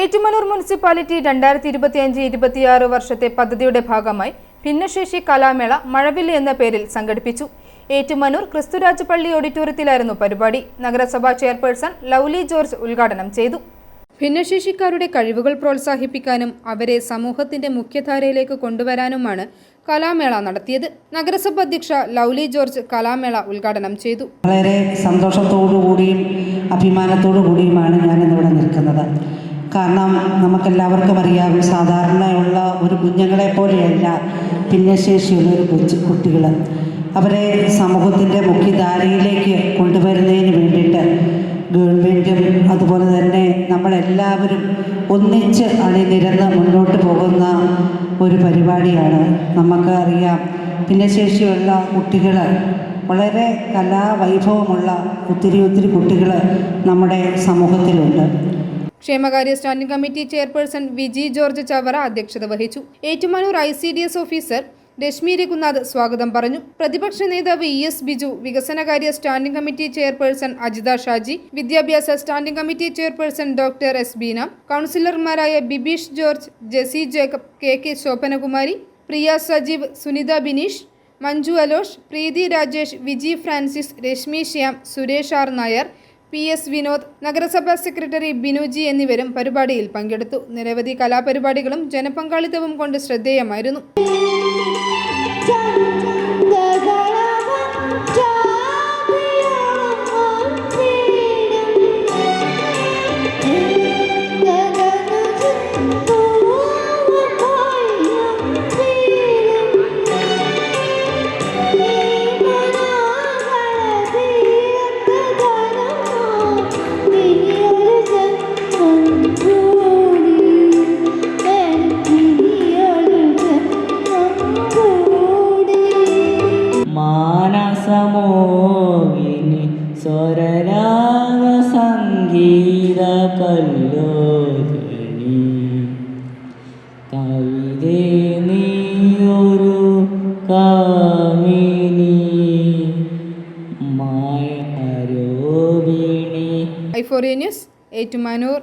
Ettumanoor municipality രണ്ടായിരത്തി ഇരുപത്തിയഞ്ച് ഇരുപത്തിയാറ് വർഷത്തെ പദ്ധതിയുടെ ഭാഗമായി ഭിന്നശേഷി കലാമേള മഴവില്ല് എന്ന പേരിൽ സംഘടിപ്പിച്ചു. ഏറ്റുമാനൂർ ക്രിസ്തുരാജ് പള്ളി ഓഡിറ്റോറിയത്തിലായിരുന്നു പരിപാടി. നഗരസഭാ ചെയർപേഴ്സൺ ലൗലി ജോർജ് ഉദ്ഘാടനം ചെയ്തു. ഭിന്നശേഷിക്കാരുടെ കഴിവുകൾ പ്രോത്സാഹിപ്പിക്കാനും അവരെ സമൂഹത്തിന്റെ മുഖ്യധാരയിലേക്ക് കൊണ്ടുവരാനുമാണ് കലാമേള നടത്തിയത്. നഗരസഭ അധ്യക്ഷ ലൗലി ജോർജ് കലാമേള ഉദ്ഘാടനം ചെയ്തു. വളരെ സന്തോഷത്തോടു കൂടിയും അഭിമാനത്തോടു കൂടിയുമാണ് ഞാൻ ഞാനിന്നിവിടെ നിൽക്കുന്നത്. കാരണം നമുക്കെല്ലാവർക്കും അറിയാം സാധാരണയുള്ള ഒരു കുഞ്ഞുങ്ങളെ പോലെയല്ല ഭിന്നശേഷിയുള്ള ഒരു കൊച്ചു കുട്ടികൾ അവരെ സമൂഹത്തിന്റെ മുഖ്യധാരയിലേക്ക് കൊണ്ടുവരുന്നതിന് വേണ്ടിയിട്ട് ഗവൺമെന്റും അതുപോലെ തന്നെ നമ്മളെല്ലാവരും ഒന്നിച്ച് അണിനിരന്ന് മുന്നോട്ട് പോകുന്ന ഒരു പരിപാടിയാണ്. നമുക്ക് അറിയാം ഭിന്നശേഷിയുള്ള കുട്ടികൾ വളരെ കലാവൈഭവമുള്ള ഒത്തിരി ഒത്തിരി കുട്ടികൾ നമ്മുടെ സമൂഹത്തിലുണ്ട്. ക്ഷേമകാര്യ standing committee chairperson Viji George Chavara അധ്യക്ഷത വഹിച്ചു. Ettumanoor I C D S officer Reshmi Raghunath സ്വാഗതം പറഞ്ഞു. പ്രതിപക്ഷ നേതാവ് ഇ എസ് ബിജു വികസനകാര്യ standing committee chairperson Ajitha Shaji വിദ്യാഭ്യാസ standing committee chairperson doctor S Beena കൗൺസിലർമാരായ Bibeesh George Jessy Jacob K K Shobhanakumari Priya Sajeev Sunitha Bineesh Manju Alosh Preethi Rajesh Viji Francis Reshmi Shyam Suresh R Nair P S Vinod നഗരസഭാ secretary Binuji എന്നിവരും പരിപാടിയിൽ പങ്കെടുത്തു. നിരവധി കലാപരിപാടികളും ജനപങ്കാളിത്തവും കൊണ്ട് ശ്രദ്ധേയമായിരുന്നു. മാനസമോഹിനി സ്വരരാഗ സംഗീത കല്ലോചനി കവിതേ നീയൊരു കാമിനി. മായ ആരോപിണി ഐഫോറിയ ന്യൂസ് ഏറ്റുമാനൂർ.